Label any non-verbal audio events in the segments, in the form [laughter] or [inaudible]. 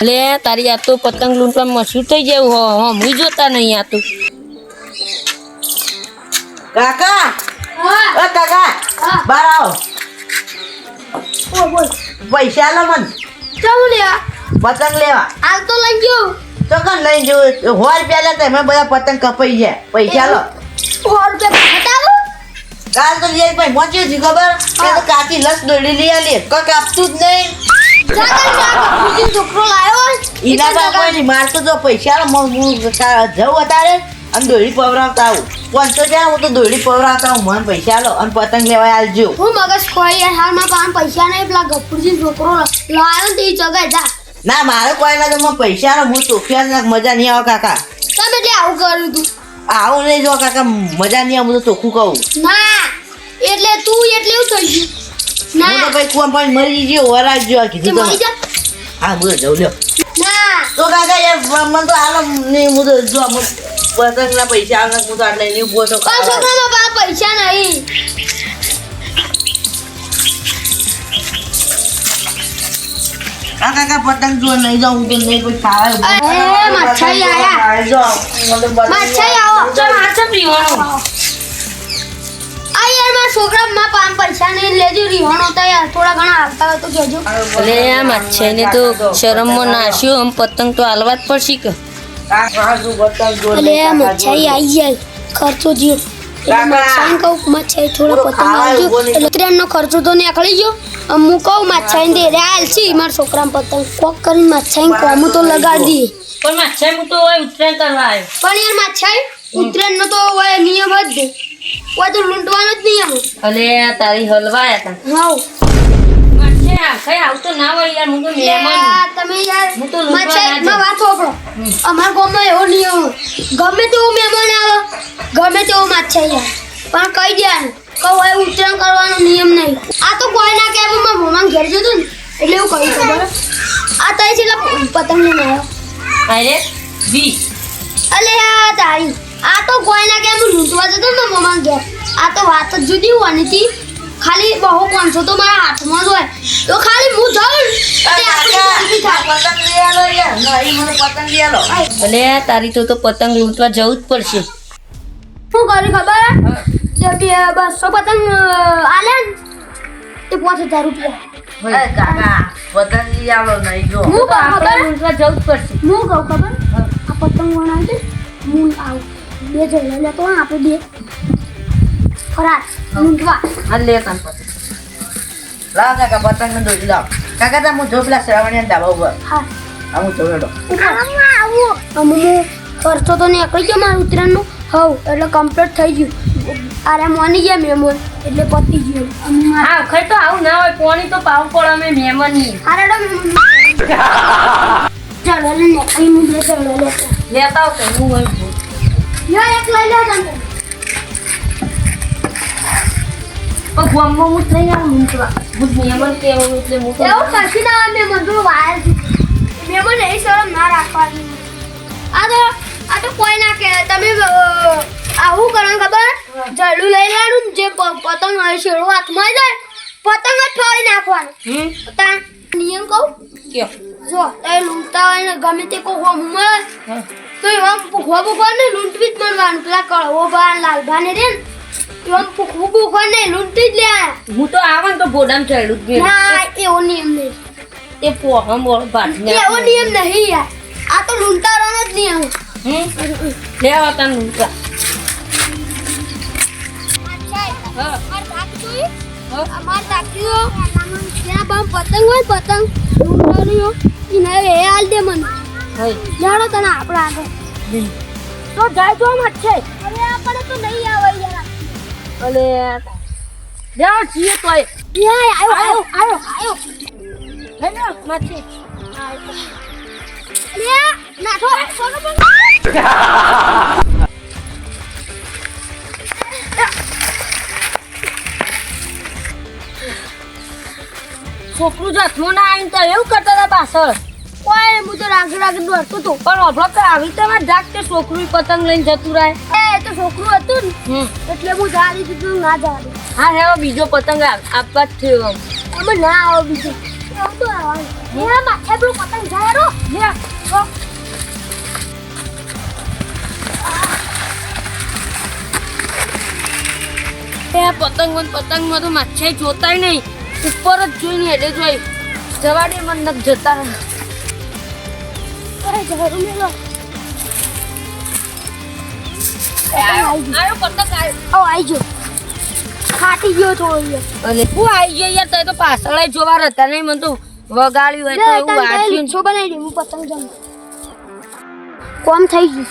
લે તારી આ તો પતંગ લૂંટવામાં શું થઈ જવું હો. હો હું જોતા નહીં આ તું. કાકા! ઓ કાકા! બાર આવો. પૈસા લો મન. પતંગ લેવા. તો કન લઈ જવું પહેલા તો તમે બધા પતંગ કપાઈ ગયા પૈસા લો કાલ તો લઈ ભાઈ પહોંચ્યું છે ખબર? કે તો કાચી લસ દોડી લઈ આલી. કોઈ કાપતું જ નહીં. કોઈ નહીં મારતો તો પૈસા હું હું જવું અત્યારે અને દોડી પવરાવતા આવું. પાંચસો જ્યાં હું તો દોડી પવરાવતા આવું. મને પૈસા લો અને પતંગ લેવા આલજો હું મગજ ખોઈ યાર હાલમાં પાન પૈસા નહીં પેલા ગફુરજી છોકરો લાવ્યો ને તે જગાય જા. ના મારે કોઈ ના તો પૈસા નો હું ચોખ્યા મજા નહીં આવે કાકા. તમે જે આવું કર્યું તું. આવું નહીં જો કાકા. મજા નહીં આવે હું તો ચોખ્ખું કહું. ના એટલે તું એટલે એવું થઈ ગયું. હું તો ભાઈ કુવા પાણી મરી ગયો વરાજ જો કીધું તો હા બોલો જવું લ્યો. ના. તો કાકા મને તો હાલો નહીં હું તો જો હું પતંગના પૈસા આવે હું તો આટલા નહીં ઊભો તો છોકરામાં પા પૈસા નહીં. આ કાકા પતંગ જો નહીં જાઉં તો નહીં કોઈ ખાવા અરે, મચ્છાઈ આયા. પતંગ મચ્છાઈ આવો. ચાલ ચમ પીવાનું. યાર મારા છોકરામાં પાન પૈસા ને લેજો રીહોણો તો યાર થોડા ઘણા આવતા હોય તો આ માછાઈને તો શરમમાં નાશ્યો આમ પતંગ તો હાલવા જ પડશે કે. એટલે નહીં મચ્છાઈ આવી જાય ખર્ચો જે મચ્છાઈ કહું મચ્છાઈ થોડો પતંગ આવજો. એટલે ખર્ચો તો નીકળી ગયો. હું કહું મચ્છાઈ દે છે મારા છોકરાને પતંગ કોક કરીને મચ્છાઈ કોમું તો લગાડી દઈએ. પણ માછાઈ હું તો હોય ઉત્તરાયણ કરવા આવ્યો. પણ યાર મચ્છાઈ ઉત્તરાયણનો તો હોય નિયમ જ હોય તો લૂંટવાનો જ નહીં આવું. અલે તારી હલવાયા હતા હાઉ આવતો ના હોય યાર મહેમાન તમે યાર તો ના જાય પણ કહી દેવાનું કહું એ ઉત્તરાયણ કરવાનો નિયમ નહીં. આ તો કોઈ ના કે મારા મોમાં ઘેર જતું ને એટલે એવું કહ્યું ખબર આ તઈ છેલ્લા પતંગ લઈને આવ્યો અરે વી અલે આ તારી. આ તો કોઈના કે હું લૂંટવા જતો ને મમ્મા મોમાં ઘેર આ તો વાત જ જુદી હોવાની હતી. ખાલી બહુ પાંચસો તો મારા હાથમાં જ હોય. તો ખાલી હું જાઉં ને એટલે આપણી કાકા, જિંદગી થાય. પતંગ લઈ આલો યાર નહીં મને પતંગ લઈ આલો. તારી તો તો પતંગ લૂંટવા જવું જ પડશે. શું કર્યું ખબર? બસો પતંગ આલે ને તે પાંચ હજાર રૂપિયા. એ કાકા પતંગ લઈ નહીં જો. હું કહું ખબર? લૂંટવા જવું જ પડશે. હું કહું ખબર? આ પતંગ વણાવી દે હું આવું. બે જણા. લે તો ને આપણે બે ફરાર લૂંટવા આ લે તન લાવ કાકા પતંગ ને દોરી લાવ. કાકા તા હું જોપલા શ્રાવણી શ્રાવણીયા ધાબા ઉપર. હા. આ હું તો આવું. હું ખર્ચો તો નીકળી ગયો મારું ઉત્તરાયણનો હવ એટલે કમ્પ્લીટ થઈ ગયું. અરે મોની ગયા મેમોર એટલે પતી ગયું હા ખરી તો આવું ના હોય. પોણી તો પાવ પડે અમે મહેમાનની અરે તો [laughs] ચાલો લે બે ચાલો લેતા આવ તો હું હોય યો એક લઈ લો તમે હું નહીં આવું લૂંટવા હું મેમન કે કેવું એટલે હું તો એવું કશી ના હોય મેં તો વાયર મેં મને એ શરમ ના રાખવાની. આ તો આ તો કોઈ ના કે તમે આવું કરો ખબર? જડું લઈ લેવાનું જે પતંગ હોય શેડો હાથમાં જાય પતંગ જ ફાડી નાખવાનું. તા નિયમ કહું? કયો? જો તે લૂંટતા હોય ને ગમે તે કોઈ હોમ મળે હા. તો એવા ભૂખવા ભૂખવા ને લૂંટવી જ મળવાનું પેલા કળવો બા લાલભા ને રે એવા ભૂખવું ભૂખવા ને લૂંટી જ લે. હું તો આવે ને તો ગોડામ ચડું જ ના એવો નિયમ નહીં. એ પોહમ બોલ ભાટને એવો નિયમ નહીં યાર. આ તો લૂંટાવાનો જ નિયમ. હમ? લે આવો તાન લૂંટા. અમાર તાકીઓ ત્યાં બમ પતંગ હોય પતંગ લૂંટાણી હો એ હાલ દે મને. જાણો તને આપણે આગળ. તો જાય તો મત છે અરે આપણે તો નહીં આવે યાર. અલે જાઓ છીએ તોય. યાર આવ્યો આવ્યો આવ્યો હે ને માછી આવ્યો નાઠો સોનો પણ છોકરું જ હાથમાં ના આવીને તો એવું કરતા હતા પાછળ. કોઈ હું તો રાગ રાખ દોડતો તો પણ અભડો તો આવી તમે જાગ તે છોકરું પતંગ લઈને જતું રહે? એ તો છોકરું હતું ને. એટલે હું જાડી દીધું ના જાડી. હા હે બીજો પતંગ આપવા જ થયો. અમે ના આવો બીજું. આવું તો આવવાનું. માથે પેલું પતંગ જાય રો. લે એ પતંગ તો માછાઈ જોતાય નહીં. ઉપર જ જોઈને એટલે જોઈ જવાડે મન જતા રહે. અરે જરૂર મેલો આઈ ગયો થોડો હું આવી ગયો યાર તઈ તો પાછળ જોવા હતા નહીં. મને તો વગાડ્યું હોય તો એવું વાંચ્યું છો બનાવી દે હું પતંગ જમ કોમ થઈ ગયું.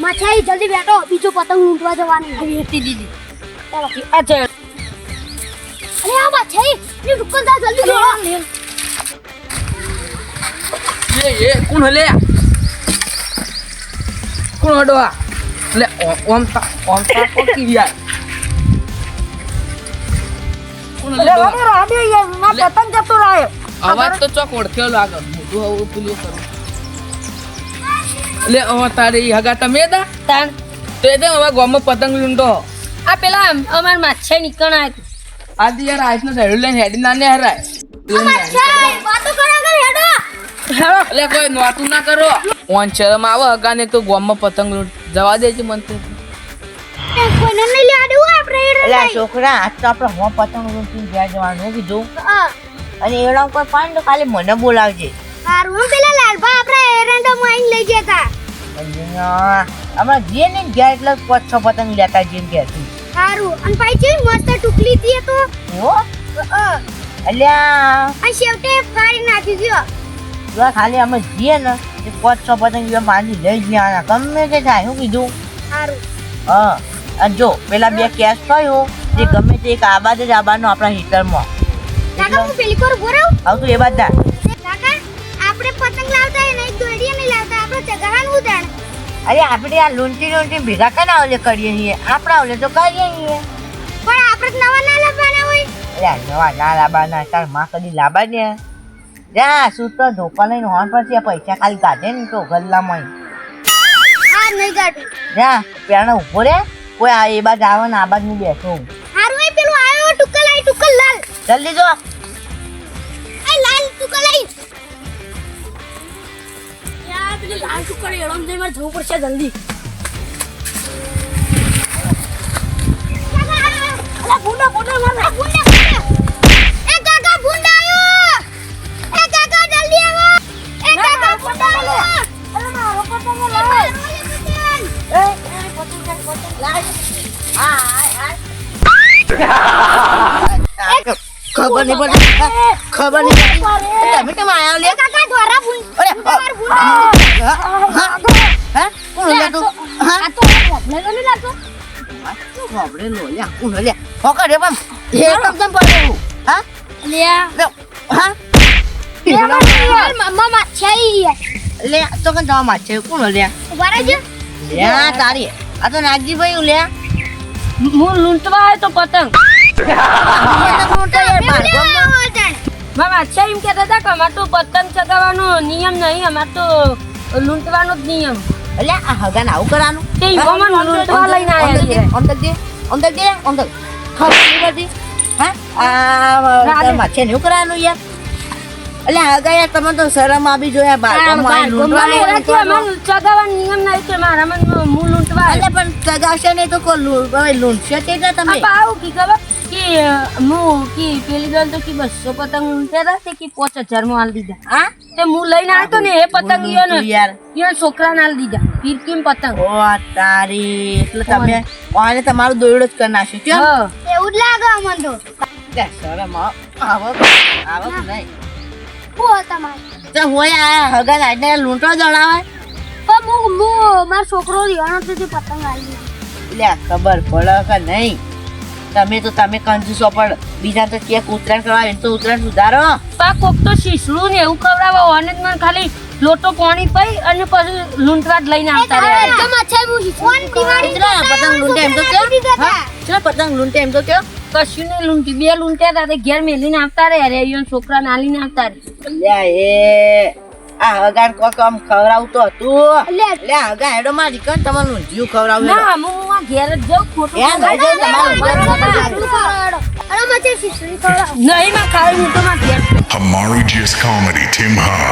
માછાઈ જલ્દી બેઠો. બીજો પતંગ લૂંટવા જવાની હતી દીદી ચાલો. અચ્છા અરે આ માછાઈ ની દુકાનદાર જલ્દી જોડો એ એ કોણ લે? કોણ હડો આ? લે ઓમ તા ઓમ તા યાર કોણ લે લે. પતંગ જતો રહ્યો અવાજ તો ચોક ઓળખ્યો લાગે મોટું આવું પેલું કરું. લે ઓ તારી હગા તમે દા તાણ તો એ હવે ગામમાં પતંગ લૂંટો. આ પેલા અમાર માછાઈ નીકળ આવ્યું આજે યાર આજનો સાઈડ લઈને હેડી ના ને હરાય વાતો કરા કર એટલે કોઈ નોતું ના કરો. ઓન શરમ આવે હગાને તો ગામમાં પતંગ લૂટ. જવા દેજે મન તો. એ નહીં લેવા દેવું આપણે છોકરા આજ તો આપણે હો પતંગ લૂંટી ગયા જવાનું કીધું. અને એવડા ઉપર પાણી તો ખાલી મને બોલાવજે. સારું હું પેલા લાલભા આપણે એરંડો માઈન લઈ ગયા હતા અહીંયા હમણાં જઈએ ને ઘેર એટલે પાંચ છ પતંગ લેતા જઈએ ઘેરથી. સારું અને પાછી કેવી મસ્ત ટુકલી હતી એ તો? હો? અલ્યા. આ છેવટે ફાડી નાખી ગયો જો ખાલી અમે જઈએ ને તે પાંચ છ પતંગ માંડી લઈ જ ગમે તે થાય શું કીધું? હા અને જો પેલા બે કેસ થયો તે ગમે તે એક આબાદ જ આબાદનો આપણા હીટરમાં. કાકા હું પેલી કોર બોરાવ આવતું એ કાકા આપણે પતંગ લાવતા નહીં દોડીએ નહીં લાવતા આપણે ચગાવાનું ઉદાણ અરે આપણે આ લૂંટી લૂંટી ભેગા કના ઓલે કરીએ છીએ? આપણા ઓલે તો કરીએ છીએ. પણ આપણે નવા ના લાવવાના હોય. અરે નવા ના લાબાના તારમાં કદી લાબા ને જા શું તો ધોકા લઈને હોન પછી પૈસા ખાલી કાઢે ને તો ગલ્લામાં. હા નહીં જા પેલા ઊભો રે. કોઈ આ એ બાજ આવે ને આ બાજ હું બેઠો. હારું એ પેલું આવ્યો ટુકલ આઈ ટુકલ લાલ. જલ્દી જો. એ લાલ ટુકલ આઈ યાર પેલી લાલ ટુકડી એડમ જઈ મારે જવું પડશે જલ્દી. અલા માર ખબર નહીં પડે ખબર નહીં તમે કેમ આયા લે કાકા દ્વારા ભૂલ. અરે માર હા હા કોણ લે તું હા? તો ભોગલે તો નહીં લાગતો ખબરે લો લે કોણ લે? રે પણ. હે તમ તમ પડે હા? લે હા? મમ્મા લે તો કન જવા માં છે. કોણ લે? રહેજો લે તારી. આ તો નાગજીભાઈ લે હું લૂંટવા હોય તો પતંગ. [laughs] મારા છે એમ કહેતા હતા કે અમારે તો પતંગ ચગાવવાનો નિયમ નહીં અમારે તો લૂંટવાનો જ નિયમ. એટલે આ હગાને આવું કરવાનું? તે ઈવોમાં લૂંટવા લઈને આવ્યા છે. અંદર દે અંદર દે અંદર. ખબર નહીં હા? આ રાધે. ને એવું કરવાનું યાર? એટલે હગા યાર તમે તો શરમ આવી જોયા બાળકોમાં લૂંટવાનું. નિયમ ના મારા મન હું લૂંટવા એટલે પણ ચગાવશે નહીં તો કોઈ લૂંટશે તે ને તમે. આવું કી ખબર? કે હું કે પેલી ગલ તો કે બસો પતંગ લૂંટ્યા હતા તે કે પાંચ હજારમાં હાલ દીધા. હા? તે હું લઈને આવ્યો ને એ પતંગ યો ને યાર. યો છોકરા ના હાલ દીધા ફિરકીમ પતંગ? ઓ તારી એટલે તમે આને તમારું દોયડો જ કરી નાખ્યું કેમ એવું જ લાગે અમને તો. શરમ આવ- આવક આવક નહીં. શું હતા મારે હોય આ હગા લાઈને લૂંટવા જણાવે પણ હું હું મારો છોકરો રિયાનો તો પતંગ આવી લે ખબર પડે કે નહીં? તમે તો તમે કંજૂસો પણ બીજા તો ચેક ઉતરાણ કરવા એમ તો ઉતરાણ સુધારો. પા કોક તો શીસડું ને એવું ખવડાવો અને મને ખાલી લોટો પાણી પી અને પછી લૂંટવા જ લઈને આવતા રહ્યા પતંગ લૂંટે એમ તો હા? ચલો પતંગ લૂંટે એમ તો કયો કશું નહીં લૂંટી. બે લૂંટ્યા હતા તે ઘેર મેલીને આવતા રે અરે અહીંયા છોકરાને આલીને આવતા રે લ્યા એ આ હગાન કો કમ ખવરાવતો હતું. લ્યા હગા હેડો મારી કન તમને જીવ ખવરાવું ના હું આ ઘેર જ જાઉં. ખોટું એ ના જો તમારું નહીં માં ખાઈ હું તો માં ઘેર. હમારી જીએસ કોમેડી ટીમ હા